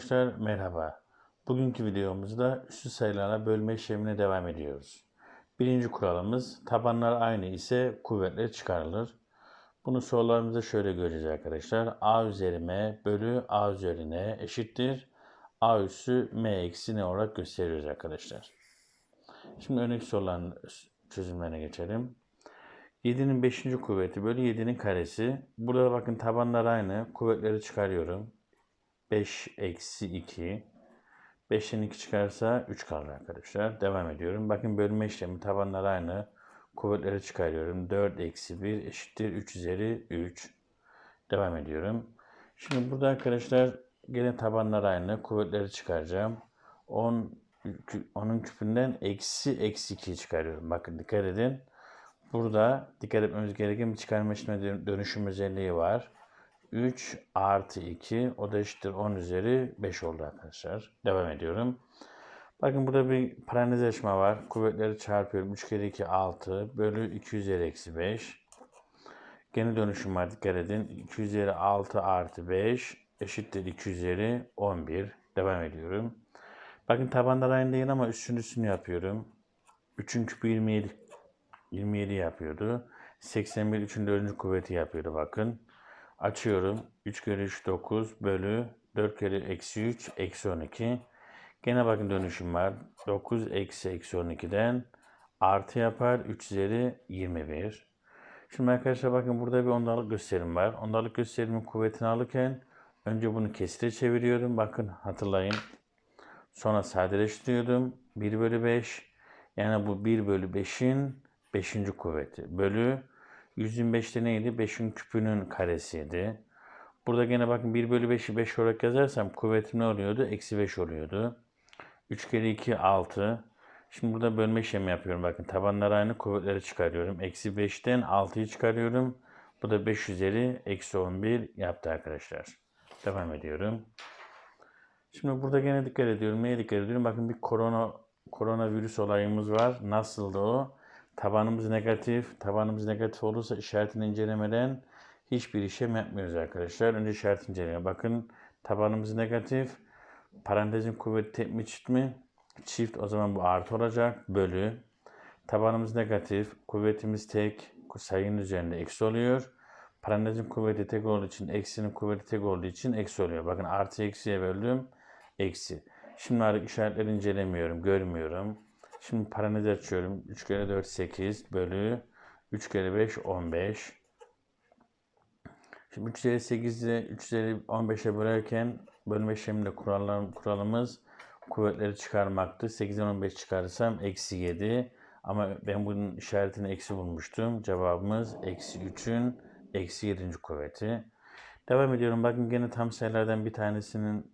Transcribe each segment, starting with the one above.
arkadaşlar merhaba. Bugünkü videomuzda üstü sayılarla bölme işlemine devam ediyoruz. Birinci kuralımız tabanlar aynı ise kuvvetler çıkarılır. Bunu sorularımızda şöyle göreceğiz arkadaşlar. A üzeri M bölü A üzeri N eşittir. A üssü M eksi N olarak gösteriyoruz arkadaşlar. Şimdi örnek soruların çözümlerine geçelim. 7'nin 5. kuvveti bölü 7'nin karesi. Burada da bakın tabanlar aynı. Kuvvetleri çıkarıyorum. 5 eksi 2. 5'ten 2 çıkarsa 3 kalır arkadaşlar. Devam ediyorum. Bakın bölme işlemi tabanlar aynı. Kuvvetleri çıkarıyorum. 4 eksi 1 eşittir 3 üzeri 3. Devam ediyorum. Şimdi burada arkadaşlar gene tabanlar aynı. Kuvvetleri çıkaracağım. 10 onun küpünden eksi eksi 2 çıkarıyorum. Bakın dikkat edin. Burada dikkat etmemiz gereken bir çıkarma işlemi dönüşüm özelliği var. 3 artı 2 o da eşittir 10 üzeri 5 oldu arkadaşlar. Devam ediyorum. Bakın burada bir parantezleşme var. Kuvvetleri çarpıyorum. 3 kere 2 6 bölü 2 üzeri eksi 5. Gene dönüşüm var dikkat edin. 2 üzeri 6 artı 5 eşittir 2 üzeri 11. Devam ediyorum. Bakın tabanlar aynı değil ama üstün üstünü yapıyorum. 3'ün küpü 27. 27 yapıyordu. 81 3'ün 4. kuvveti yapıyordu bakın. Açıyorum. 3 kere 3 9 bölü 4 kere eksi 3 eksi 12. Gene bakın dönüşüm var. 9 eksi eksi 12'den artı yapar. 3 üzeri 21. Şimdi arkadaşlar bakın burada bir ondalık gösterim var. Ondalık gösterimin kuvvetini alırken önce bunu kesire çeviriyorum. Bakın hatırlayın. Sonra sadeleştiriyordum. 1 bölü 5. Yani bu 1 bölü 5'in 5. kuvveti. Bölü 125'te neydi? 5'in küpünün karesiydi. Burada gene bakın 1 bölü 5'i 5 olarak yazarsam kuvvetim ne oluyordu? Eksi 5 oluyordu. 3 kere 2 6. Şimdi burada bölme işlemi yapıyorum. Bakın tabanlar aynı kuvvetleri çıkarıyorum. Eksi 5'ten 6'yı çıkarıyorum. Bu da 5 üzeri eksi 11 yaptı arkadaşlar. Devam ediyorum. Şimdi burada gene dikkat ediyorum. Neye dikkat ediyorum? Bakın bir korona koronavirüs olayımız var. Nasıldı o? Tabanımız negatif. Tabanımız negatif olursa işaretini incelemeden hiçbir işlem yapmıyoruz arkadaşlar. Önce işaret inceleyelim. Bakın tabanımız negatif. Parantezin kuvveti tek mi çift mi? Çift o zaman bu artı olacak. Bölü. Tabanımız negatif. Kuvvetimiz tek. Sayının üzerinde eksi oluyor. Parantezin kuvveti tek olduğu için, eksinin kuvveti tek olduğu için eksi oluyor. Bakın artı eksiye böldüm. Eksi. Şimdi artık işaretleri incelemiyorum. Görmüyorum. Şimdi parantez açıyorum. 3 kere 4 8 bölü 3 kere 5 15. Şimdi 3 üzeri 8 ile 3 üzeri 15'e bölerken bölme işleminde kurallar, kuralımız kuvvetleri çıkarmaktı. 8'den 15 çıkarırsam eksi 7. Ama ben bunun işaretini eksi bulmuştum. Cevabımız eksi 3'ün eksi 7. kuvveti. Devam ediyorum. Bakın gene tam sayılardan bir tanesinin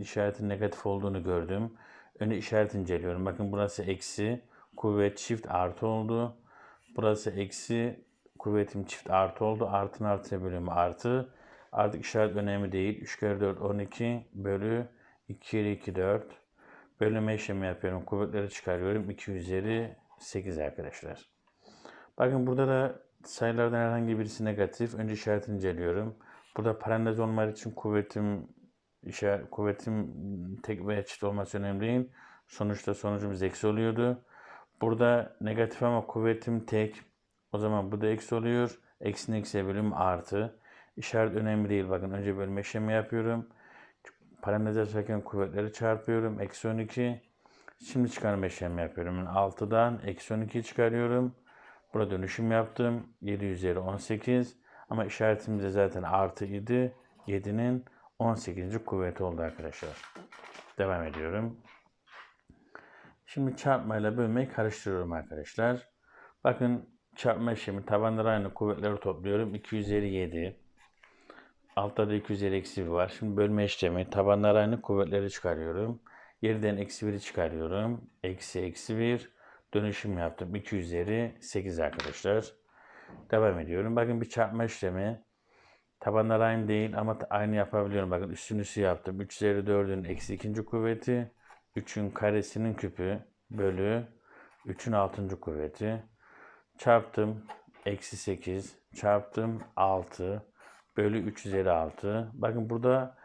işaretin negatif olduğunu gördüm. Önce işaret inceliyorum. Bakın burası eksi. Kuvvet çift artı oldu. Burası eksi. Kuvvetim çift artı oldu. Artın artıya bölümü artı. Artık işaret önemli değil. 3 kere 4 12 bölü 2 kere 2 4. Bölüme işlemi yapıyorum. Kuvvetleri çıkarıyorum. 2 üzeri 8 arkadaşlar. Bakın burada da sayılardan herhangi birisi negatif. Önce işaretini inceliyorum. Burada parantez olmadığı için kuvvetim işaret, kuvvetim tek veya çift olması önemli değil. Sonuçta sonucumuz eksi oluyordu. Burada negatif ama kuvvetim tek. O zaman bu da eksi oluyor. Eksinin eksiye bölüm artı. İşaret önemli değil. Bakın önce bölme işlemi yapıyorum. Parantez açarken kuvvetleri çarpıyorum. Eksi 12. Şimdi çıkarma işlemi yapıyorum. Yani 6'dan eksi 12 çıkarıyorum. Burada dönüşüm yaptım. 7 üzeri 18. Ama işaretimiz de zaten artı idi. 7'nin 18. kuvveti oldu arkadaşlar. Devam ediyorum. Şimdi çarpmayla bölmeyi karıştırıyorum arkadaşlar. Bakın çarpma işlemi tabanları aynı kuvvetleri topluyorum. 2 üzeri 7. Altta da 2 üzeri eksi 1 var. Şimdi bölme işlemi tabanlar aynı kuvvetleri çıkarıyorum. Yerden eksi 1'i çıkarıyorum. Eksi eksi 1. Dönüşüm yaptım. 2 üzeri 8 arkadaşlar. Devam ediyorum. Bakın bir çarpma işlemi. Tabanlar aynı değil ama aynı yapabiliyorum. Bakın üstün üstü yaptım. 3 üzeri 4'ün eksi ikinci kuvveti. 3'ün karesinin küpü bölü 3'ün altıncı kuvveti. Çarptım. Eksi 8. Çarptım. 6. Bölü 3 üzeri 6. Bakın burada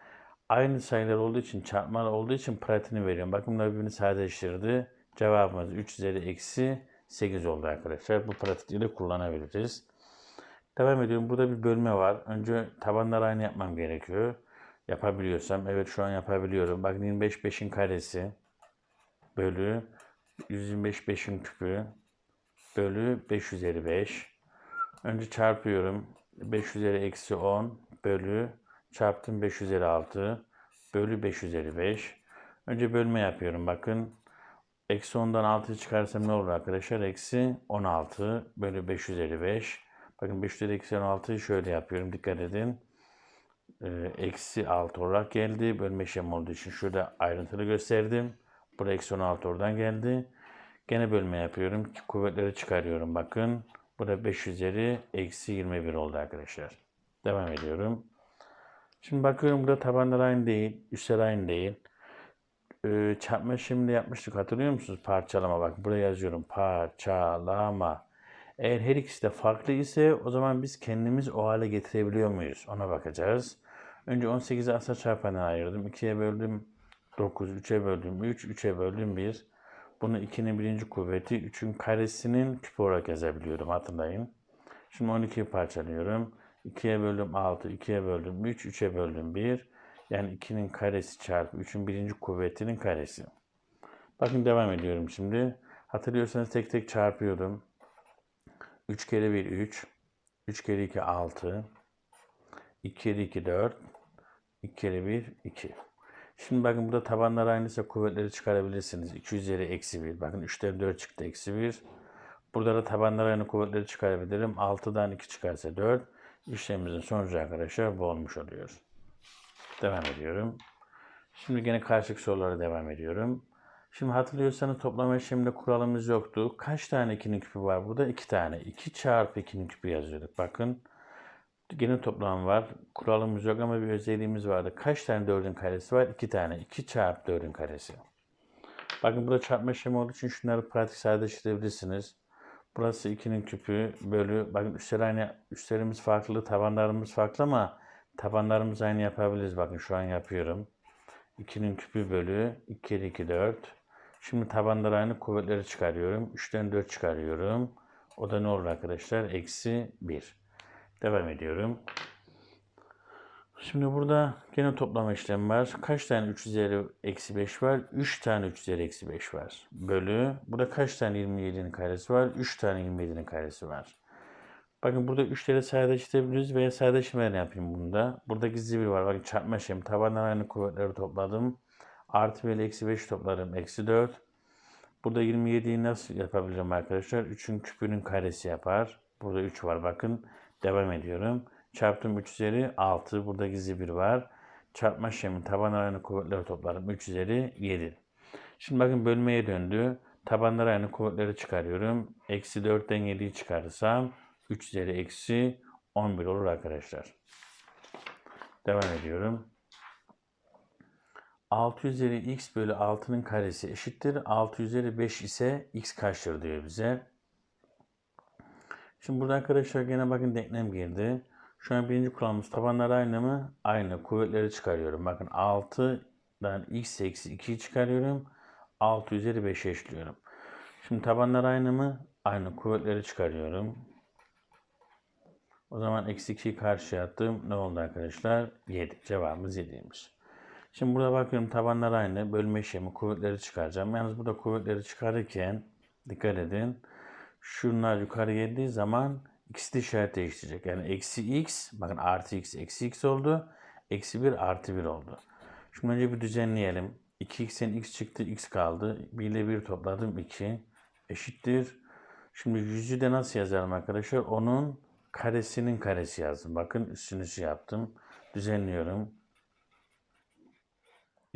aynı sayılar olduğu için çarpmalar olduğu için pratiğini veriyorum. Bakın bunlar birbirini sadeleştirdi. Cevabımız 3 üzeri eksi 8 oldu arkadaşlar. Bu pratikleri kullanabiliriz. Devam ediyorum. Burada bir bölme var. Önce tabanları aynı yapmam gerekiyor. Yapabiliyorsam. Evet şu an yapabiliyorum. Bakın 25 5'in karesi bölü 125 5'in küpü bölü 5 üzeri 5. Önce çarpıyorum. 5 üzeri eksi 10 bölü çarptım 5 üzeri 6 bölü 5 üzeri 5. Önce bölme yapıyorum. Bakın eksi 10'dan 6'yı çıkarsam ne olur arkadaşlar? Eksi 16 bölü 5 üzeri 5. Bakın 5 üzeri eksi 16'yı şöyle yapıyorum. Dikkat edin. Ee, eksi 6 olarak geldi. Bölme işlemi olduğu için şurada ayrıntılı gösterdim. Buraya eksi 16 oradan geldi. Gene bölme yapıyorum. Kuvvetleri çıkarıyorum. Bakın. Burada 5 üzeri eksi 21 oldu arkadaşlar. Devam ediyorum. Şimdi bakıyorum burada tabanlar aynı değil. Üstler aynı değil. Ee, çarpma işlemini yapmıştık. Hatırlıyor musunuz? Parçalama. Bak buraya yazıyorum. Parçalama. Eğer her ikisi de farklı ise o zaman biz kendimiz o hale getirebiliyor muyuz? Ona bakacağız. Önce 18'i asal çarpanına ayırdım. 2'ye böldüm 9, 3'e böldüm 3, 3'e böldüm 1. Bunu 2'nin birinci kuvveti 3'ün karesinin küpü olarak yazabiliyorum hatırlayın. Şimdi 12'yi parçalıyorum. 2'ye böldüm 6, 2'ye böldüm 3, 3'e böldüm 1. Yani 2'nin karesi çarpı 3'ün birinci kuvvetinin karesi. Bakın devam ediyorum şimdi. Hatırlıyorsanız tek tek çarpıyorum. 3 kere 1 3. 3 kere 2 6. 2 kere 2 4. 2 kere 1 2. Şimdi bakın burada tabanlar aynıysa kuvvetleri çıkarabilirsiniz. 2 üzeri eksi 1. Bakın 3'ten 4 çıktı eksi 1. Burada da tabanlar aynı kuvvetleri çıkarabilirim. 6'dan 2 çıkarsa 4. İşlemimizin sonucu arkadaşlar bu olmuş oluyor. Devam ediyorum. Şimdi gene karşılık sorulara devam ediyorum. Şimdi hatırlıyorsanız toplama işleminde kuralımız yoktu. Kaç tane 2'nin küpü var burada? 2 tane. 2 çarpı 2'nin küpü yazıyorduk. Bakın gene toplam var. Kuralımız yok ama bir özelliğimiz vardı. Kaç tane 4'ün karesi var? 2 tane. 2 çarpı 4'ün karesi. Bakın burada çarpma işlemi olduğu için şunları pratik sadeleştirebilirsiniz. Burası 2'nin küpü bölü. Bakın üstler aynı. Üstlerimiz farklı, tabanlarımız farklı ama tabanlarımız aynı yapabiliriz. Bakın şu an yapıyorum. 2'nin küpü bölü 2 kere 2 4. Şimdi tabanlar aynı kuvvetleri çıkarıyorum. 3'ten 4 çıkarıyorum. O da ne olur arkadaşlar? Eksi 1. Devam ediyorum. Şimdi burada gene toplama işlemi var. Kaç tane 3 üzeri eksi 5 var? 3 tane 3 üzeri eksi 5 var. Bölü. Burada kaç tane 27'nin karesi var? 3 tane 27'nin karesi var. Bakın burada 3'leri sadeleştirebiliriz veya sadeleştirmeden yapayım bunda. Burada gizli bir var. Bakın çarpma işlemi. Tabandan aynı kuvvetleri topladım. Artı 1 ile eksi 5 topladım. Eksi 4. Burada 27'yi nasıl yapabilirim arkadaşlar? 3'ün küpünün karesi yapar. Burada 3 var bakın. Devam ediyorum. Çarptım 3 üzeri 6. Burada gizli bir var. Çarpma işlemi tabanlar aynı kuvvetleri toplarım. 3 üzeri 7. Şimdi bakın bölmeye döndü. Tabanlar aynı kuvvetleri çıkarıyorum. Eksi 4'ten 7'yi çıkarırsam 3 üzeri eksi 11 olur arkadaşlar. Devam ediyorum. 6 üzeri x bölü 6'nın karesi eşittir. 6 üzeri 5 ise x kaçtır diyor bize. Şimdi burada arkadaşlar gene bakın denklem girdi. Şu an birinci kuralımız tabanlar aynı mı? Aynı. Kuvvetleri çıkarıyorum. Bakın 6'dan x eksi 2'yi çıkarıyorum. 6 üzeri 5'e eşliyorum. Şimdi tabanlar aynı mı? Aynı. Kuvvetleri çıkarıyorum. O zaman eksi 2'yi karşıya attım. Ne oldu arkadaşlar? 7. Cevabımız 7'ymiş. Şimdi burada bakıyorum tabanlar aynı. Bölme işlemi kuvvetleri çıkaracağım. Yalnız burada kuvvetleri çıkarırken dikkat edin. Şunlar yukarı geldiği zaman ikisi de işaret değiştirecek. Yani eksi x, bakın artı x, eksi x oldu. Eksi 1 artı 1 oldu. Şimdi önce bir düzenleyelim. 2x'ten x çıktı, x kaldı. 1 ile 1 topladım, 2 eşittir. Şimdi yüzü de nasıl yazalım arkadaşlar? Onun karesinin karesi yazdım. Bakın üstünü şey yaptım. Düzenliyorum.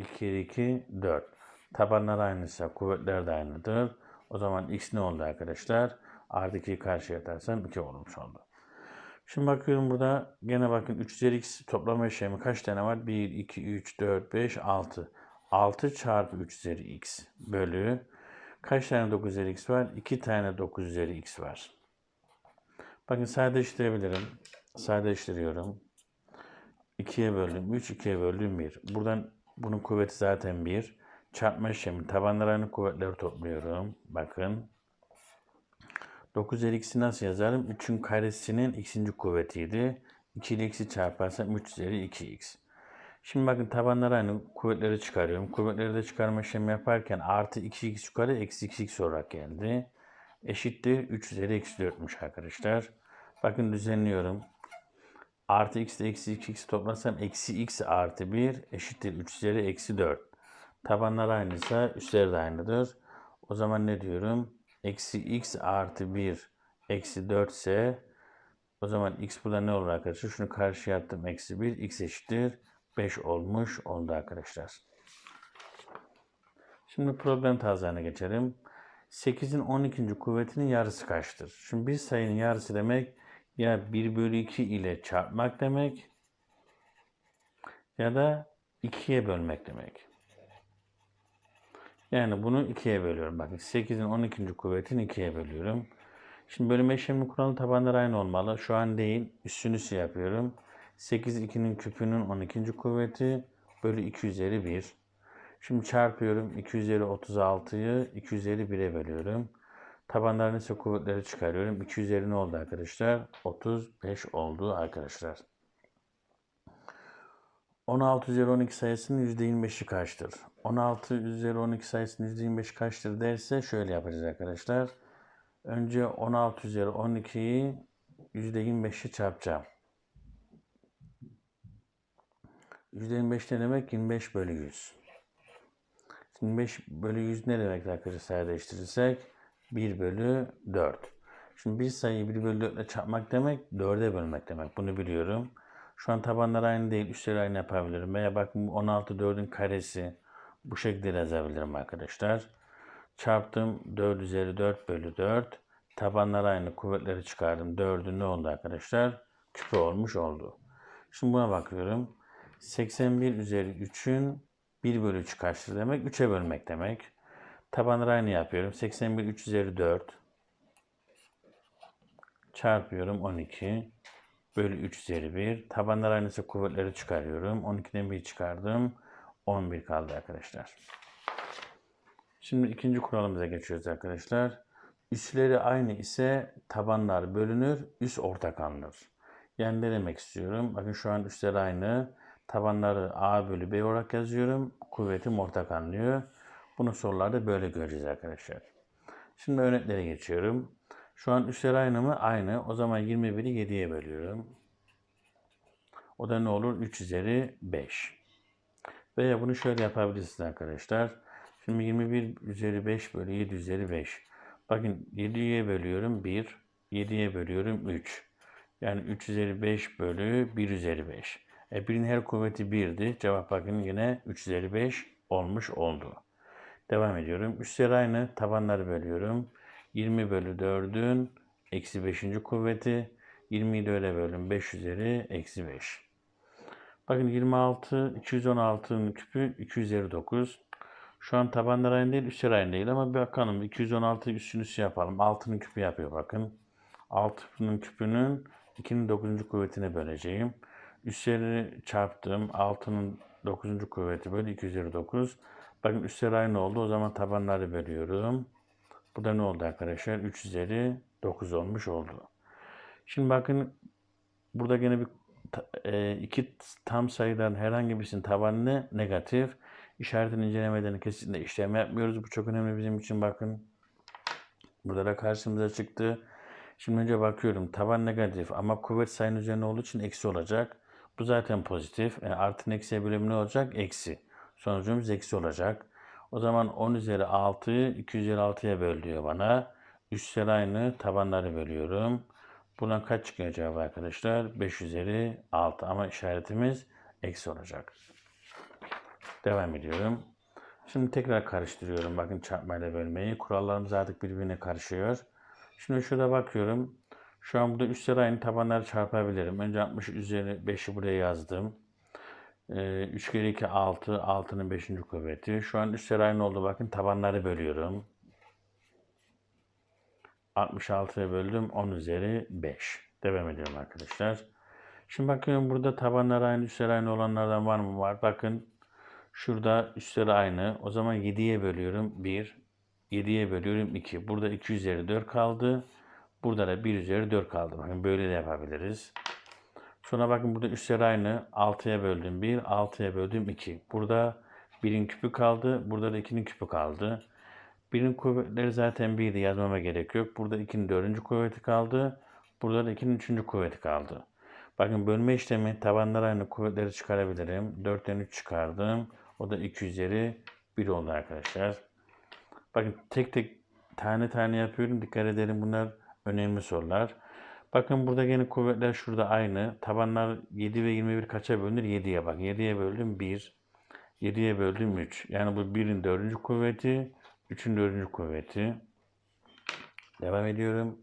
2 kere 2 4. Tabanlar aynıysa kuvvetler de aynıdır. O zaman x ne oldu arkadaşlar? Artı 2'yi karşıya atarsam 2 olmuş oldu. Şimdi bakıyorum burada gene bakın 3 üzeri x toplama işlemi kaç tane var? 1, 2, 3, 4, 5, 6. 6 çarpı 3 üzeri x bölü kaç tane 9 üzeri x var? 2 tane 9 üzeri x var. Bakın sadeleştirebilirim. Sadeleştiriyorum. 2'ye böldüm 3, 2'ye böldüm 1. Buradan bunun kuvveti zaten 1. Çarpma işlemi tabanlar aynı kuvvetleri topluyorum. Bakın. 9 üzeri x'i nasıl yazarım? 3'ün karesinin x'inci kuvvetiydi. 2 ile x'i çarparsam 3 üzeri 2x. Şimdi bakın tabanlar aynı kuvvetleri çıkarıyorum. Kuvvetleri de çıkarma işlemi yaparken artı 2x yukarı eksi 2x olarak geldi. Eşittir 3 üzeri eksi 4'müş arkadaşlar. Bakın düzenliyorum. Artı x ile eksi 2x toplasam eksi x artı 1 eşittir 3 üzeri eksi 4. Tabanlar aynıysa üstleri de aynıdır. O zaman ne diyorum? Eksi x artı 1 eksi 4 ise o zaman x burada ne olur arkadaşlar? Şunu karşıya attım. Eksi 1 x eşittir 5 olmuş oldu arkadaşlar. Şimdi problem tarzlarına geçelim. 8'in 12. kuvvetinin yarısı kaçtır? Şimdi bir sayının yarısı demek ya 1 bölü 2 ile çarpmak demek ya da 2'ye bölmek demek. Yani bunu 2'ye bölüyorum. Bakın 8'in 12. kuvvetini 2'ye bölüyorum. Şimdi bölme işlemi kuralı tabanları aynı olmalı. Şu an değil. Üstünü şey yapıyorum. 8 2'nin küpünün 12. kuvveti bölü 2 üzeri 1. Şimdi çarpıyorum. 2 üzeri 36'yı 2 üzeri 1'e bölüyorum. Tabanların ise kuvvetleri çıkarıyorum. 2 üzeri ne oldu arkadaşlar? 35 oldu arkadaşlar. 16 üzeri 12 sayısının %25'i kaçtır? 16 üzeri 12 sayısının %25 kaçtır derse şöyle yapacağız arkadaşlar. Önce 16 üzeri 12'yi %25'e çarpacağım. %25 ne demek? 25 bölü 100. 25 bölü 100 ne demek arkadaşlar sadeleştirirsek? 1 bölü 4. Şimdi bir sayıyı 1 bölü 4 ile çarpmak demek 4'e bölmek demek. Bunu biliyorum. Şu an tabanlar aynı değil. Üstleri aynı yapabilirim. Veya bakın 16 4'ün karesi. Bu şekilde yazabilirim arkadaşlar. Çarptım 4 üzeri 4 bölü 4. Tabanlar aynı kuvvetleri çıkardım. 4'ün ne oldu arkadaşlar? Küpe olmuş oldu. Şimdi buna bakıyorum. 81 üzeri 3'ün 1 bölü 3 kaçtır demek? 3'e bölmek demek. Tabanları aynı yapıyorum. 81 3 üzeri 4 çarpıyorum 12 bölü 3 üzeri 1. Tabanlar aynısı kuvvetleri çıkarıyorum. 12'den 1 çıkardım. 11 kaldı arkadaşlar. Şimdi ikinci kuralımıza geçiyoruz arkadaşlar. Üsleri aynı ise tabanlar bölünür, üst ortak alınır. Yani ne demek istiyorum? Bakın şu an üstleri aynı. Tabanları A bölü B olarak yazıyorum. Kuvvetim ortak anlıyor. Bunu sorularda böyle göreceğiz arkadaşlar. Şimdi örneklere geçiyorum. Şu an üstleri aynı mı? Aynı. O zaman 21'i 7'ye bölüyorum. O da ne olur? 3 üzeri 5. Veya bunu şöyle yapabilirsiniz arkadaşlar. Şimdi 21 üzeri 5 bölü 7 üzeri 5. Bakın 7'ye bölüyorum 1. 7'ye bölüyorum 3. Yani 3 üzeri 5 bölü 1 üzeri 5. E 1'in her kuvveti 1'di. Cevap bakın yine 3 üzeri 5 olmuş oldu. Devam ediyorum. Üstleri aynı. Tabanları bölüyorum. 20 bölü 4'ün eksi 5. kuvveti. 20'yi de öyle bölün. 5 üzeri eksi 5. Bakın 26, 216'nın küpü 2 üzeri 9. Şu an tabanlar aynı değil, üstler aynı değil ama bir bakalım. 216 üstünü şey yapalım. 6'nın küpü yapıyor bakın. 6'nın küpünün 2'nin 9. kuvvetine böleceğim. Üstleri çarptım. 6'nın 9. kuvveti bölü 2 üzeri 9. Bakın üstler aynı oldu. O zaman tabanları bölüyorum. Bu da ne oldu arkadaşlar? 3 üzeri 9 olmuş oldu. Şimdi bakın burada gene bir e, iki tam sayıdan herhangi birisinin tabanı negatif. İşaretini incelemeden kesinlikle işlem yapmıyoruz. Bu çok önemli bizim için bakın. Burada da karşımıza çıktı. Şimdi önce bakıyorum. Taban negatif ama kuvvet sayının üzerine olduğu için eksi olacak. Bu zaten pozitif. Yani artı eksiye bölümü ne olacak? Eksi. Sonucumuz eksi olacak. O zaman 10 üzeri 6'yı 2 üzeri 6'ya böl diyor bana. Üstler aynı. Tabanları bölüyorum. Buradan kaç çıkıyor cevap arkadaşlar? 5 üzeri 6 ama işaretimiz eksi olacak. Devam ediyorum. Şimdi tekrar karıştırıyorum. Bakın çarpmayla bölmeyi. Kurallarımız artık birbirine karışıyor. Şimdi şurada bakıyorum. Şu an burada üstler aynı tabanları çarpabilirim. Önce 60 üzeri 5'i buraya yazdım. Ee, 3 kere 2 6. 6'nın 5. kuvveti. Şu an üstler aynı oldu. Bakın tabanları bölüyorum. 66'ya böldüm. 10 üzeri 5. Devam ediyorum arkadaşlar. Şimdi bakıyorum burada tabanlar aynı, üstler aynı olanlardan var mı? Var. Bakın şurada üstleri aynı. O zaman 7'ye bölüyorum 1. 7'ye bölüyorum 2. Burada 2 üzeri 4 kaldı. Burada da 1 üzeri 4 kaldı. Bakın böyle de yapabiliriz. Sonra bakın burada üstleri aynı. 6'ya böldüm 1, 6'ya böldüm 2. Burada 1'in küpü kaldı. Burada da 2'nin küpü kaldı. 1'in kuvvetleri zaten 1'di yazmama gerek yok. Burada 2'nin 4. kuvveti kaldı. Burada da 2'nin 3. kuvveti kaldı. Bakın bölme işlemi tabanlar aynı kuvvetleri çıkarabilirim. 4'ten 3 çıkardım. O da 2 üzeri 1 oldu arkadaşlar. Bakın tek tek tane tane yapıyorum. Dikkat edelim bunlar önemli sorular. Bakın burada yine kuvvetler şurada aynı. Tabanlar 7 ve 21 kaça bölünür? 7'ye bak. 7'ye böldüm 1. 7'ye böldüm 3. Yani bu 1'in 4. kuvveti, 3'ün 4. kuvveti. Devam ediyorum.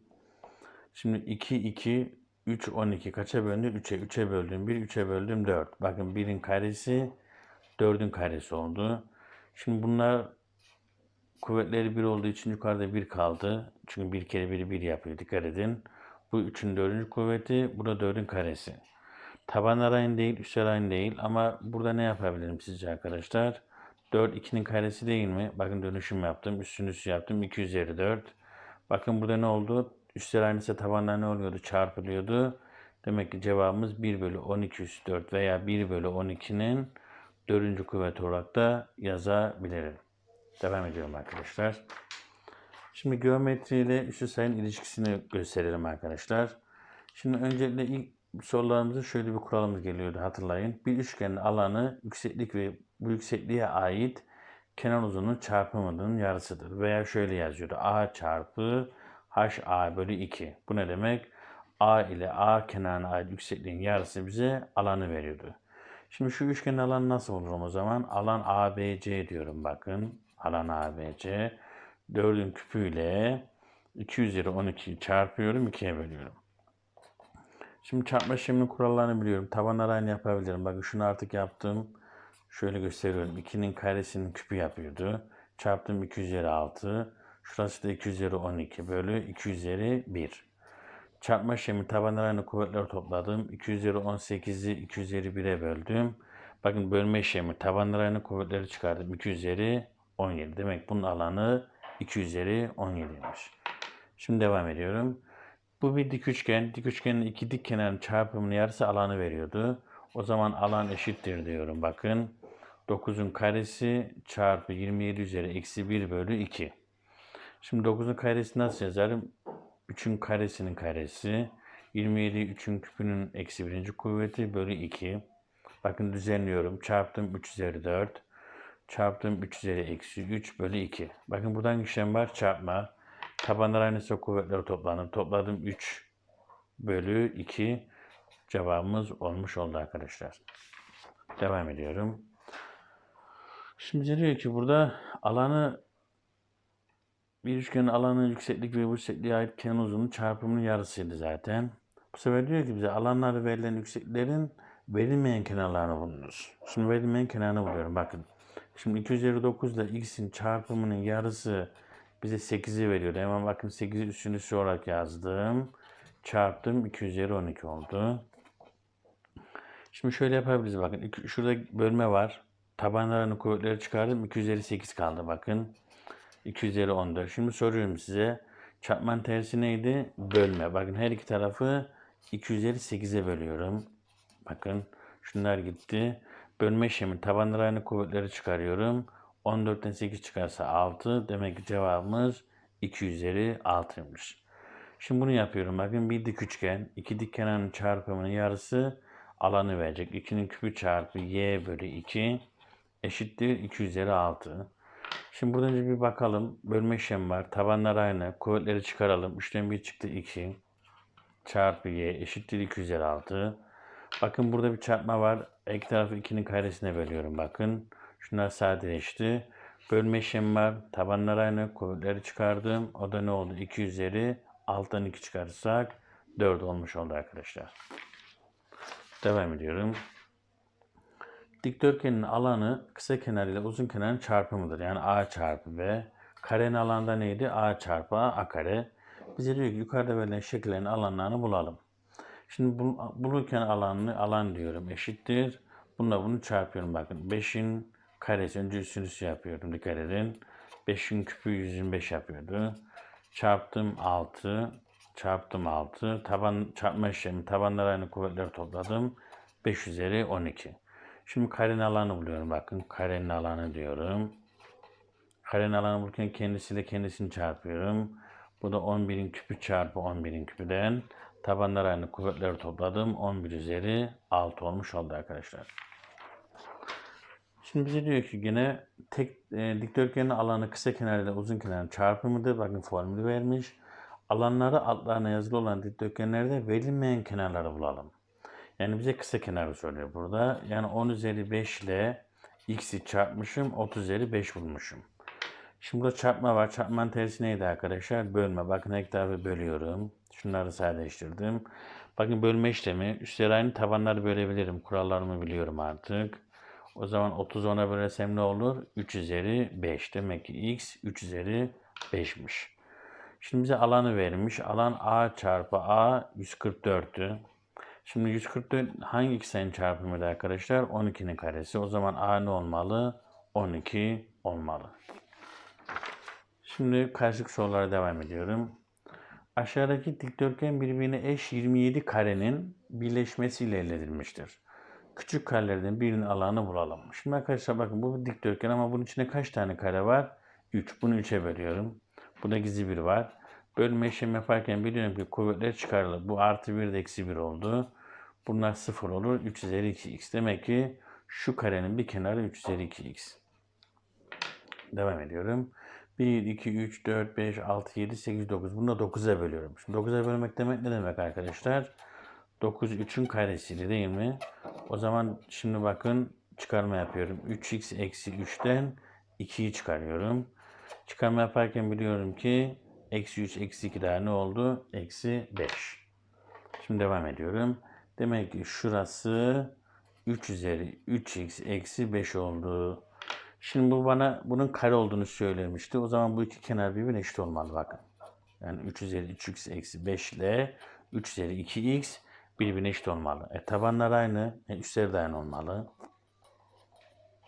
Şimdi 2, 2, 3, 12 kaça bölündü? 3'e. 3'e böldüm 1, 3'e böldüm 4. Bakın 1'in karesi 4'ün karesi oldu. Şimdi bunlar kuvvetleri 1 olduğu için yukarıda 1 kaldı. Çünkü 1 kere 1'i 1 yapıyor. Dikkat edin. Bu 3'ün 4. kuvveti, bu da 4'ün karesi. Tabanlar aynı değil, üstler aynı değil. Ama burada ne yapabilirim sizce arkadaşlar? 4 2'nin karesi değil mi? Bakın dönüşüm yaptım. Üstün üstü yaptım. 2 üzeri 4. Bakın burada ne oldu? Üstler aynıysa tabanlar ne oluyordu? Çarpılıyordu. Demek ki cevabımız 1 bölü 12 üstü 4 veya 1 bölü 12'nin 4. kuvvet olarak da yazabilirim. Devam ediyorum arkadaşlar. Şimdi geometri ile üstü sayının ilişkisini gösterelim arkadaşlar. Şimdi öncelikle ilk sorularımızda şöyle bir kuralımız geliyordu hatırlayın. Bir üçgenin alanı yükseklik ve bu yüksekliğe ait kenar uzunluğu çarpımının yarısıdır. Veya şöyle yazıyordu. A çarpı HA bölü 2. Bu ne demek? A ile A kenarına ait yüksekliğin yarısı bize alanı veriyordu. Şimdi şu üçgenin alanı nasıl olur o zaman? Alan ABC diyorum bakın. Alan ABC. 4'ün küpüyle 2 üzeri 12'yi çarpıyorum, 2'ye bölüyorum. Şimdi çarpma işleminin kurallarını biliyorum. Tabanlar aynı yapabilirim. Bakın şunu artık yaptım. Şöyle gösteriyorum. 2'nin karesinin küpü yapıyordu. Çarptım 2 üzeri 6. Şurası da 2 üzeri 12 bölü 2 üzeri 1. Çarpma işlemi tabanlar aynı kuvvetleri topladım. 2 üzeri 18'i 2 üzeri 1'e böldüm. Bakın bölme işlemi tabanlar aynı kuvvetleri çıkardım. 2 üzeri 17. Demek bunun alanı 2 üzeri 17'ymiş. Şimdi devam ediyorum. Bu bir dik üçgen. Dik üçgenin iki dik kenarın çarpımının yarısı alanı veriyordu. O zaman alan eşittir diyorum. Bakın 9'un karesi çarpı 27 üzeri eksi 1 bölü 2. Şimdi 9'un karesi nasıl yazarım? 3'ün karesinin karesi. 27 3'ün küpünün eksi 1. kuvveti bölü 2. Bakın düzenliyorum. Çarptım 3 üzeri 4. Çarptım 3 üzeri eksi 3 bölü 2. Bakın buradan işlem var çarpma. Tabanlar aynısı kuvvetleri toplanır. Topladım 3 bölü 2. Cevabımız olmuş oldu arkadaşlar. Devam ediyorum. Şimdi diyor ki burada alanı bir üçgenin alanı yükseklik ve yüksekliğe ait kenar uzunluğu çarpımının yarısıydı zaten. Bu sefer diyor ki bize alanları verilen yükseklerin verilmeyen kenarlarını bulunuz. Şimdi verilmeyen kenarını buluyorum. Bakın. Şimdi 2 üzeri 9 ile x'in çarpımının yarısı bize 8'i veriyor. Hemen bakın 8'i üstün üstü olarak yazdım. Çarptım 2 üzeri 12 oldu. Şimdi şöyle yapabiliriz bakın. Şurada bölme var. Tabanlarını kuvvetleri çıkardım. 2 üzeri 8 kaldı bakın. 2 üzeri 14. Şimdi soruyorum size. Çarpmanın tersi neydi? Bölme. Bakın her iki tarafı 2 üzeri 8'e bölüyorum. Bakın şunlar gitti. Bölme işlemi tabanları aynı kuvvetleri çıkarıyorum. 14'ten 8 çıkarsa 6. Demek ki cevabımız 2 üzeri 6'ymış. Şimdi bunu yapıyorum. Bakın bir dik üçgen. iki dik kenarın çarpımının yarısı alanı verecek. 2'nin küpü çarpı y bölü 2 eşittir 2 üzeri 6. Şimdi buradan önce bir bakalım. Bölme işlemi var. Tabanlar aynı. Kuvvetleri çıkaralım. 3'ten 1 çıktı 2. Çarpı y eşittir 2 üzeri 6. Bakın burada bir çarpma var. İki tarafı 2'nin karesine bölüyorum. Bakın. Şunlar sadeleşti. Bölme işlemi var. Tabanlar aynı. Kuvvetleri çıkardım. O da ne oldu? 2 üzeri 6'dan 2 çıkarırsak 4 olmuş oldu arkadaşlar. Devam ediyorum. Dikdörtgenin alanı kısa kenar ile uzun kenarın çarpımıdır. Yani a çarpı b. Karenin alanda neydi? a çarpı a, a kare. Bize diyor ki yukarıda verilen şekillerin alanlarını bulalım. Şimdi bu, bulurken alanını alan diyorum eşittir. Bununla bunu çarpıyorum bakın. 5'in karesi önce üstünüzü yapıyorum dikkat edin. 5'in küpü 125 yapıyordu. Çarptım 6. Çarptım 6. Taban çarpma işlemi tabanlar aynı kuvvetleri topladım. 5 üzeri 12. Şimdi karenin alanı buluyorum bakın. Karenin alanı diyorum. Karenin alanı bulurken kendisiyle kendisini çarpıyorum. Bu da 11'in küpü çarpı 11'in küpüden. Tabanlar aynı kuvvetleri topladım. 11 üzeri 6 olmuş oldu arkadaşlar. Şimdi bize diyor ki yine tek e, dikdörtgenin alanı kısa kenarıyla uzun kenarın çarpımıdır. Bakın formülü vermiş. Alanları altlarına yazılı olan dikdörtgenlerde verilmeyen kenarları bulalım. Yani bize kısa kenarı soruyor burada. Yani 10 üzeri 5 ile x'i çarpmışım. 30 üzeri 5 bulmuşum. Şimdi burada çarpma var. Çarpmanın tersi neydi arkadaşlar? Bölme. Bakın her tarafı bölüyorum. Şunları sadeleştirdim. Bakın bölme işlemi. Üstleri aynı tabanları bölebilirim. Kurallarımı biliyorum artık. O zaman 30 10'a bölesem ne olur? 3 üzeri 5. Demek ki x 3 üzeri 5'miş. Şimdi bize alanı vermiş. Alan a çarpı a 144'tü. Şimdi 144 hangi iki sayının çarpımıydı arkadaşlar? 12'nin karesi. O zaman a ne olmalı? 12 olmalı. Şimdi karşılık sorulara devam ediyorum. Aşağıdaki dikdörtgen birbirine eş 27 karenin birleşmesiyle elde edilmiştir. Küçük karelerden birinin alanı bulalım. Şimdi arkadaşlar bakın bu bir dikdörtgen ama bunun içinde kaç tane kare var? 3. Bunu 3'e bölüyorum. Bu da gizli bir var. Bölme işlemi yaparken biliyorum ki kuvvetler çıkarılır. Bu artı 1 de eksi 1 oldu. Bunlar 0 olur. 3 üzeri 2x. Demek ki şu karenin bir kenarı 3 üzeri 2x. Devam ediyorum. 1, 2, 3, 4, 5, 6, 7, 8, 9. Bunu da 9'a bölüyorum. Şimdi 9'a bölmek demek ne demek arkadaşlar? 9 3'ün karesiydi değil mi? O zaman şimdi bakın çıkarma yapıyorum. 3x eksi 3'ten 2'yi çıkarıyorum. Çıkarma yaparken biliyorum ki eksi 3 eksi 2 daha ne oldu? Eksi 5. Şimdi devam ediyorum. Demek ki şurası 3 üzeri 3x eksi 5 oldu. Şimdi bu bana bunun kare olduğunu söylemişti. O zaman bu iki kenar birbirine eşit olmalı bakın. Yani 3 üzeri 3x eksi 5 ile 3 üzeri 2x birbirine eşit olmalı. E tabanlar aynı. E, üstleri de aynı olmalı.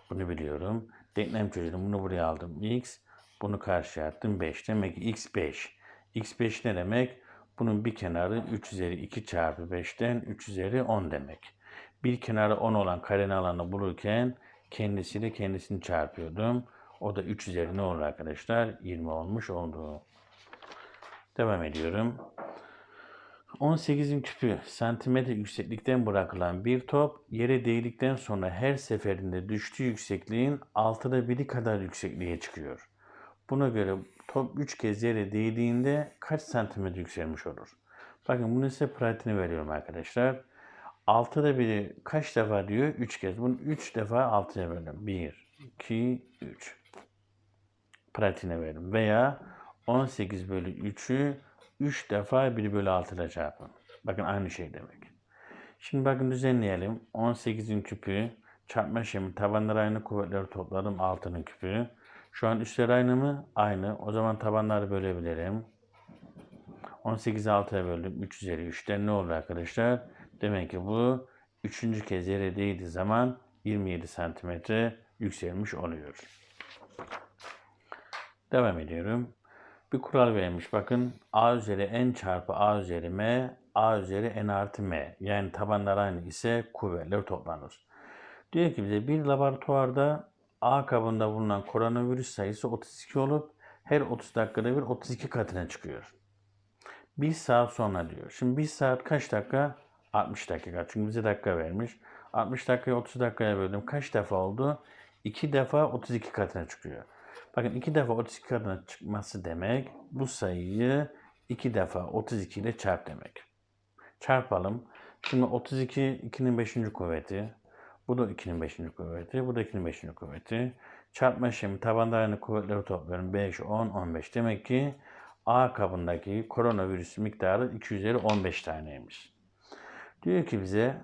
Bunu biliyorum. Denklem çözdüm. Bunu buraya aldım. x. Bunu karşıya attım. 5. Demek ki x 5. x 5 ne demek? Bunun bir kenarı 3 üzeri 2 çarpı 5'ten 3 üzeri 10 demek. Bir kenarı 10 olan karenin alanı bulurken kendisiyle kendisini çarpıyordum. O da 3 üzeri ne olur arkadaşlar? 20 olmuş oldu. Devam ediyorum. 18'in küpü santimetre yükseklikten bırakılan bir top yere değdikten sonra her seferinde düştüğü yüksekliğin altıda biri kadar yüksekliğe çıkıyor. Buna göre top 3 kez yere değdiğinde kaç santimetre yükselmiş olur? Bakın bunu size pratiğini veriyorum arkadaşlar. Altıda biri kaç defa diyor? 3 kez. Bunu 3 defa 6'ya bölün. 1, 2, 3. Pratiğine verin. Veya 18 bölü 3'ü 3 defa 1 bölü 6 ile çarpın. Bakın aynı şey demek. Şimdi bakın düzenleyelim. 18'in küpü çarpma işlemi tabanları aynı kuvvetleri topladım 6'nın küpü. Şu an üstleri aynı mı? Aynı. O zaman tabanları bölebilirim. 18'i 6'ya böldüm. 3 üzeri 3'ten ne olur arkadaşlar? Demek ki bu üçüncü kez yere değdiği zaman 27 santimetre yükselmiş oluyor. Devam ediyorum. Bir kural vermiş. Bakın a üzeri n çarpı a üzeri m, a üzeri n artı m. Yani tabanlar aynı ise kuvvetler toplanır. Diyor ki bize bir laboratuvarda A kabında bulunan koronavirüs sayısı 32 olup her 30 dakikada bir 32 katına çıkıyor. Bir saat sonra diyor. Şimdi bir saat kaç dakika? 60 dakika. Çünkü bize dakika vermiş. 60 dakikayı 30 dakikaya böldüm. Kaç defa oldu? 2 defa 32 katına çıkıyor. Bakın 2 defa 32 katına çıkması demek bu sayıyı 2 defa 32 ile çarp demek. Çarpalım. Şimdi 32 2'nin 5. kuvveti. Bu da 2'nin 5. kuvveti. Bu da 2'nin 5. kuvveti. Çarpma işlemi tabanda aynı kuvvetleri topluyorum. 5, 10, 15. Demek ki A kabındaki koronavirüs miktarı 2 üzeri 15 taneymiş. Diyor ki bize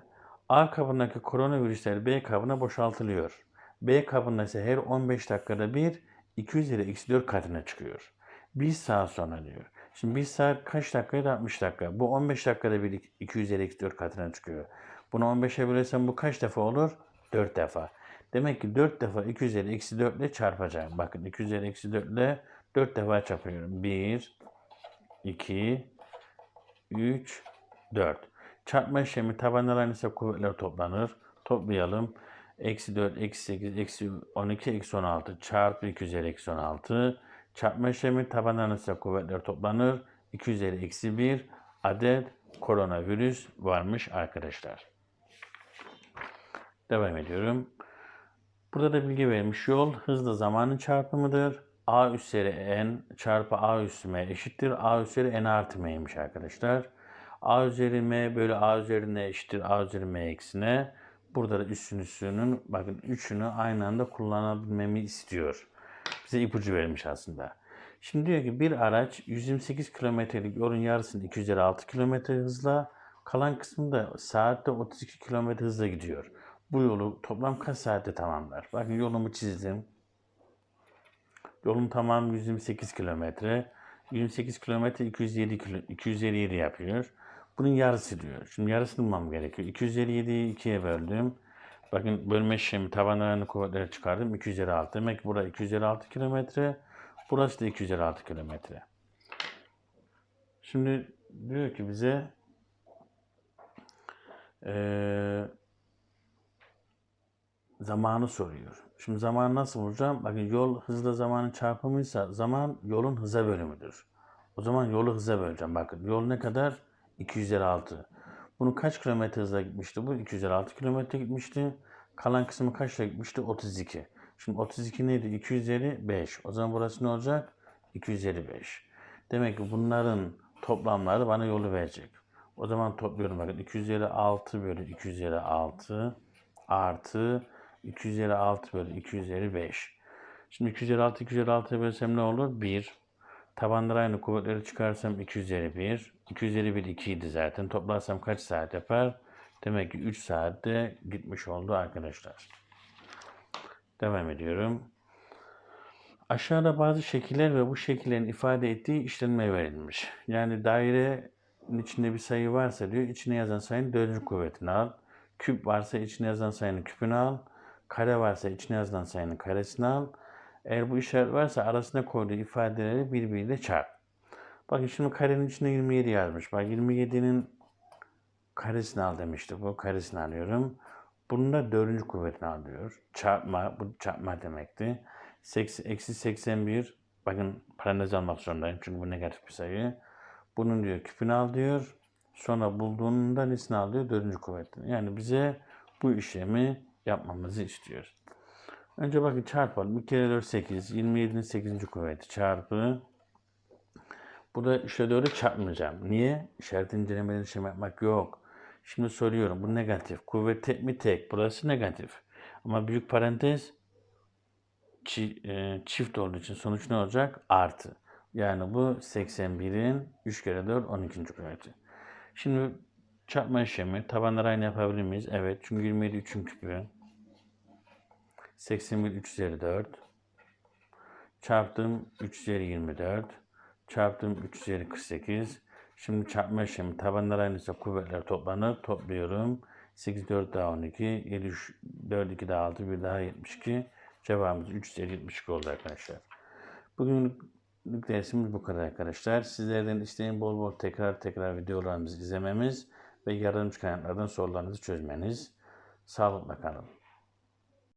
A kabındaki koronavirüsler B kabına boşaltılıyor. B kabında ise her 15 dakikada bir 2 üzeri eksi 4 katına çıkıyor. Bir saat sonra diyor. Şimdi 1 saat kaç dakikaydı? 60 dakika. Bu 15 dakikada bir 2 üzeri eksi 4 katına çıkıyor. Bunu 15'e bölersem bu kaç defa olur? 4 defa. Demek ki 4 defa 2 üzeri eksi 4 ile çarpacağım. Bakın 2 üzeri eksi 4 ile 4 defa çarpıyorum. 1, 2, 3, 4. Çarpma işlemi tabanlar aynıysa kuvvetler toplanır. Toplayalım. Eksi 4, eksi 8, eksi 12, eksi 16 çarpı 2 üzeri eksi 16. Çarpma işlemi tabanlar aynıysa kuvvetler toplanır. 2 üzeri eksi 1 adet koronavirüs varmış arkadaşlar. Devam ediyorum. Burada da bilgi vermiş. Yol hızla zamanın çarpımıdır. A üzeri n çarpı A üssü m eşittir. A üzeri n artı m'ymiş arkadaşlar. A üzeri m bölü A üzeri n eşittir. A üzeri m eksi n. Burada da üssün üssünün bakın üçünü aynı anda kullanabilmemi istiyor. Bize ipucu vermiş aslında. Şimdi diyor ki bir araç 128 kilometrelik yolun yarısını 2 üzeri 6 kilometre hızla kalan kısmında saatte 32 kilometre hızla gidiyor. Bu yolu toplam kaç saatte tamamlar? Bakın yolumu çizdim. Yolum tamam 128 kilometre. 128 kilometre 207 kilo, 257 yapıyor. Bunun yarısı diyor. Şimdi yarısını bulmam gerekiyor. 257'yi 2'ye böldüm. Bakın bölme işlemi tabanlarını kuvvetleri çıkardım. 256. Demek ki burada 256 kilometre. Burası da 256 kilometre. Şimdi diyor ki bize eee zamanı soruyor. Şimdi zamanı nasıl bulacağım? Bakın yol hızla zamanın çarpımıysa zaman yolun hıza bölümüdür. O zaman yolu hıza böleceğim. Bakın yol ne kadar? 256. Bunu kaç kilometre hızla gitmişti? Bu 256 kilometre gitmişti. Kalan kısmı kaçla gitmişti? 32. Şimdi 32 neydi? 255. O zaman burası ne olacak? 255. Demek ki bunların toplamları bana yolu verecek. O zaman topluyorum bakın 256 bölü 256 artı 2 üzeri 6 bölü 2 üzeri 5. Şimdi 2 üzeri 6 2 üzeri 6'ya bölsem ne olur? 1. Tabanları aynı kuvvetleri çıkarsam 2 üzeri 1. 2 üzeri 1 2 idi zaten. Toplarsam kaç saat yapar? Demek ki 3 saatte gitmiş oldu arkadaşlar. Devam ediyorum. Aşağıda bazı şekiller ve bu şekillerin ifade ettiği işlenme verilmiş. Yani dairenin içinde bir sayı varsa diyor içine yazan sayının dördüncü kuvvetini al. Küp varsa içine yazan sayının küpünü al. Kare varsa içine yazılan sayının karesini al. Eğer bu işaret varsa arasına koyduğu ifadeleri birbiriyle çarp. Bakın şimdi karenin içine 27 yazmış. Bak 27'nin karesini al demişti. Bu karesini alıyorum. Bunun da dördüncü kuvvetini alıyor. Çarpma, bu çarpma demekti. Eksi 81, bakın parantez almak zorundayım çünkü bu negatif bir sayı. Bunun diyor küpünü al diyor. Sonra bulduğunda nesini alıyor? Dördüncü kuvvetini. Yani bize bu işlemi yapmamızı istiyor. Önce bakın çarpalım. 2 kere 4 8. 27'nin 8. kuvveti çarpı. Burada işte doğru çarpmayacağım. Niye? İşaret incelemeden işlem yapmak yok. Şimdi soruyorum. Bu negatif. Kuvvet tek mi tek? Burası negatif. Ama büyük parantez e, çift olduğu için sonuç ne olacak? Artı. Yani bu 81'in 3 kere 4 12. kuvveti. Şimdi çarpma işlemi tabanları aynı yapabilir miyiz? Evet. Çünkü 27 3'ün küpü. 81 3 üzeri 4 çarptım 3 üzeri 24 çarptım 3 üzeri 48 şimdi çarpma işlemi tabanlar aynıysa kuvvetler toplanır topluyorum. 8 4 daha 12 7 3 4 2 daha 6 1 daha 72 cevabımız 3 üzeri 72 oldu arkadaşlar. Bugünlük dersimiz bu kadar arkadaşlar. Sizlerden isteyen bol bol tekrar tekrar videolarımızı izlememiz ve yardımcı kaynaklardan sorularınızı çözmeniz. Sağlıkla kalın